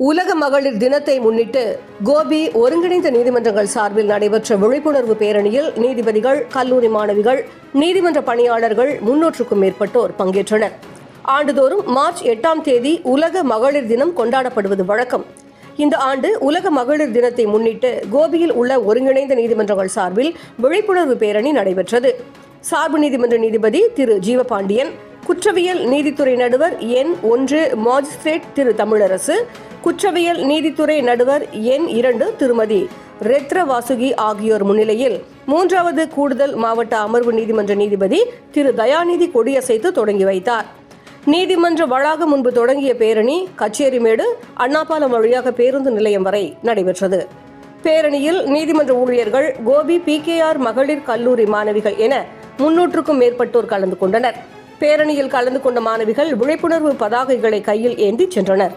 உலக மகளிர் தினத்தை முன்னிட்டு கோபி ஒருங்கிணைந்த நீதிமன்றங்கள் சார்பில் நடைபெற்ற விழிப்புணர்வு பேரணியில் நீதிபதிகள் கல்லூரி மாணவிகள் நீதிமன்ற பணியாளர்கள் முன்னூற்றுக்கும் மேற்பட்டோர் பங்கேற்றனர். ஆண்டுதோறும் மார்ச் எட்டாம் தேதி உலக மகளிர் தினம் கொண்டாடப்படுவது வழக்கம். இந்த ஆண்டு உலக மகளிர் தினத்தை முன்னிட்டு கோபியில் உள்ள ஒருங்கிணைந்த நீதிமன்றங்கள் சார்பில் விழிப்புணர்வு பேரணி நடைபெற்றது. சார்பு நீதிமன்ற நீதிபதி திரு ஜீவபாண்டியன் குற்றவியல் நீதித்துறை நடுவர் எண் ஒன்று மாஜிஸ்ட்ரேட் திரு தமிழரசு குற்றவியல் நீதித்துறை நடுவர் எண் இரண்டு திருமதி ரெத்ர வாசுகி ஆகியோர் முன்னிலையில் மூன்றாவது கூடுதல் மாவட்ட அமர்வு நீதிமன்ற நீதிபதி திரு தயாநிதி கொடியசைத்து தொடங்கி வைத்தார். நீதிமன்ற வளாகம் முன்பு தொடங்கிய பேரணி கச்சேரிமேடு அண்ணாபாலம் வழியாக பேருந்து நிலையம் வரை நடைபெற்றது. பேரணியில் நீதிமன்ற ஊழியர்கள் கோபி பிகேஆர் மகளிர் கல்லூரி மாணவிகள் என முன்னூற்றுக்கும் மேற்பட்டோர் கலந்து கொண்டனர். பேரணியில் கலந்து கொண்ட மாணவிகள் விழிப்புணர்வு பதாகைகளை கையில் ஏந்தி சென்றனர்.